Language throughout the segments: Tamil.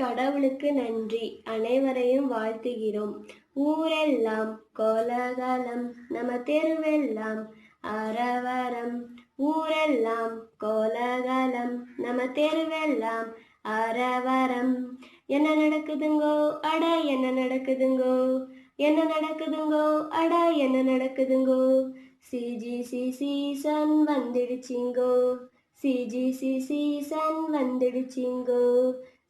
கடவுளுக்கு நன்றி. அனைவரையும் வாழ்த்துகிறோம். ஊரெல்லாம் கோலாகலம் நம்ம தெருவெல்லாம் அரவரம். ஊரெல்லாம் கோலாகலம் நம்ம தெருவெல்லாம் அரவரம். என்ன நடக்குதுங்கோ அட என்ன நடக்குதுங்கோ. என்ன நடக்குதுங்கோ அட என்ன நடக்குதுங்கோ. சிஜிசி சீசன் வந்துடுச்சிங்கோ. சிஜிசி சீசன் வந்துடுச்சிங்கோ.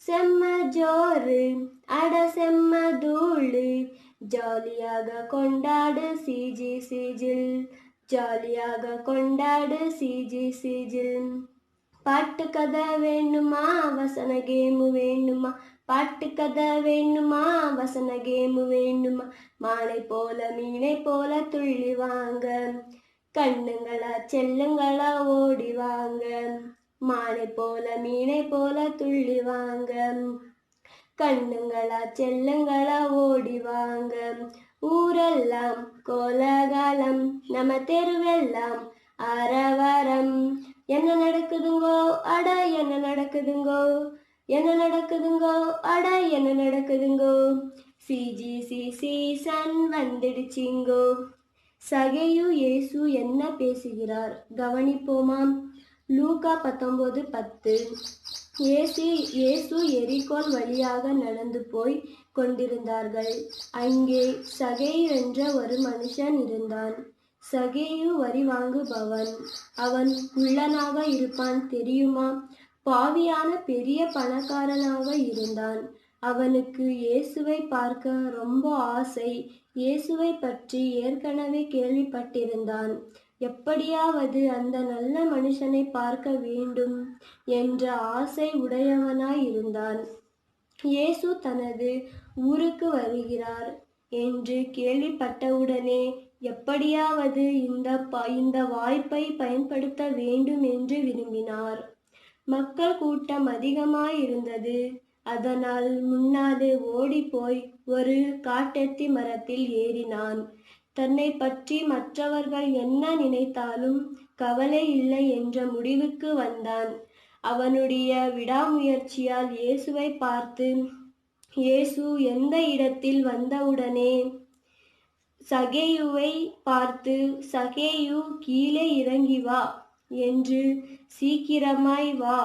செம்ம ஜோறு அட செம்ம தூளு. ஜாலியாக கொண்டாடு சிஜி சிஜில். ஜாலியாக கொண்டாடு சிஜி சிஜில். பாட்டு கதை வேணுமா? வசன கேமு வேணுமா? பாட்டு கதை வேணுமா? வசன கேமு வேணுமா? மாலை போல மீனை போல துள்ளி வாங்க. கண்ணுங்களா செல்லுங்களா ஓடி வாங்க. மாலை போல மீனை போல துள்ளி வாங்க. கண்ணுங்களா செல்லுங்களா ஓடி வாங்க. ஊரெல்லாம் கோலகாலம் நம்ம தெருவெல்லாம் அரவரம் என்ன நடக்குதுங்கோ அட என்ன நடக்குதுங்கோ? என்ன நடக்குதுங்கோ அட என்ன நடக்குதுங்கோ? CGC season வந்துடுச்சிங்கோ. சகையு இயேசு என்ன பேசுகிறார்? கவனிப்போமாம். லூகா பத்தொம்போது பத்து. இயேசு இயேசு எரிகோல் வழியாக நடந்து போய் கொண்டிருந்தார்கள். அங்கே சகேயு என்ற ஒரு மனுஷன் இருந்தான். சகேயு வரி வாங்குபவன். அவன் உள்ளனாக இருப்பான் தெரியுமா? பாவியான பெரிய பணக்காரனாக இருந்தான். அவனுக்கு இயேசுவை பார்க்க ரொம்ப ஆசை. இயேசுவை பற்றி ஏற்கனவே கேள்விப்பட்டிருந்தான். எப்படியாவது அந்த நல்ல மனுஷனை பார்க்க வேண்டும் என்ற ஆசை உடையவனாய் இருந்தான். இயேசு தனது ஊருக்கு வருகிறார் என்று கேள்விப்பட்டவுடனே எப்படியாவது இந்த ப இந்த வாய்ப்பை பயன்படுத்த வேண்டும் என்று விரும்பினார். மக்கள் கூட்டம் அதிகமாயிருந்தது. அதனால் முன்னாலே ஓடிப்போய் ஒரு காட்டெத்தி மரத்தில் ஏறினான். தன்னை பற்றி மற்றவர்கள் என்ன நினைத்தாலும் கவலை இல்லை என்ற முடிவுக்கு வந்தான். அவனுடைய விடாமுயற்சியால் இயேசுவை பார்த்து இயேசு எந்த இடத்தில் வந்தவுடனே சகேயுவை பார்த்து சகேயு கீழே இறங்கி வா என்று சீக்கிரமாய் வா.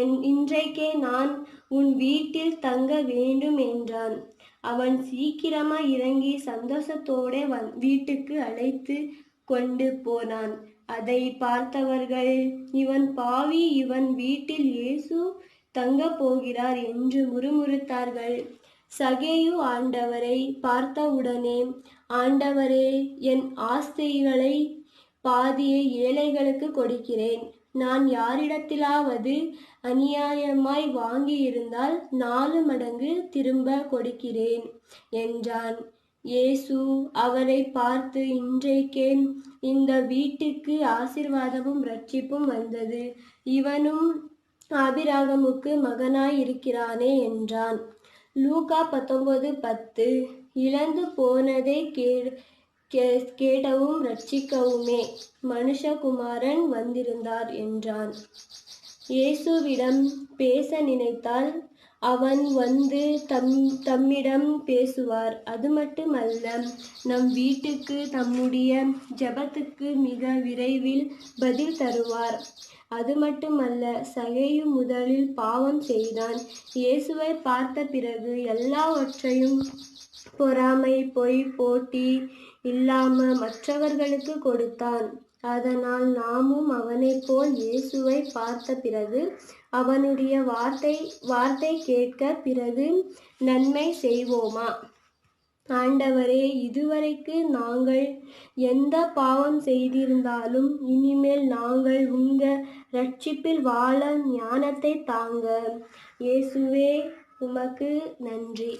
என் இன்றைக்கே நான் உன் வீட்டில் தங்க வேண்டும் என்றான். அவன் சீக்கிரமா இறங்கி சந்தோஷத்தோட வந் வீட்டுக்கு அழைத்து கொண்டு போனான். அதை பார்த்தவர்கள் இவன் பாவி இவன் வீட்டில் இயேசு தங்க போகிறார் என்று முறுமுறுத்தார்கள். சகேயு ஆண்டவரை பார்த்தவுடனே ஆண்டவரே என் ஆஸ்திகளை பாதியை ஏழைகளுக்கு கொடுக்கிறேன். நான் யாரிடத்திலாவது அநியாயமாய் வாங்கியிருந்தால் நாலு மடங்கு திரும்ப கொடுக்கிறேன் என்றான். இயேசு அவரை பார்த்து இன்றைக்கே இந்த வீட்டுக்கு ஆசிர்வாதமும் ரட்சிப்பும் வந்தது. இவனும் அபிராகமுக்கு மகனாய் இருக்கிறானே என்றான். லூகா பத்தொன்பது பத்து. இழந்து போனதை கேடு கே- கேட்டவும் ரட்சிக்கவுமே. மனுஷகுமாரன் வந்திருந்தார் என்றான். இயேசுவிடம் பேச நினைத்தால் அவன் வந்து தம் தம்மிடம் பேசுவார். அது மட்டுமல்ல நம் வீட்டுக்கு தம்முடைய ஜெபத்துக்கு மிக விரைவில் பதில் தருவார். அது மட்டுமல்ல சகையு முதலில் பாவம் செய்தான். இயேசுவை பார்த்த பிறகு எல்லாவற்றையும் பொறாமை பொய் போட்டி இல்லாம மற்றவர்களுக்கு கொடுத்தான். அதனால் நாமும் அவனைப் போல் இயேசுவை பார்த்த பிறகு அவனுடைய வார்த்தை வார்த்தை கேட்க பிறகு நன்மை செய்வோமா? ஆண்டவரே இதுவரைக்கு நாங்கள் எந்த பாவம் செய்திருந்தாலும் இனிமேல் நாங்கள் உங்க ரட்சிப்பில் வாழ ஞானத்தை தாங்க. இயேசுவே உமக்கு நன்றி.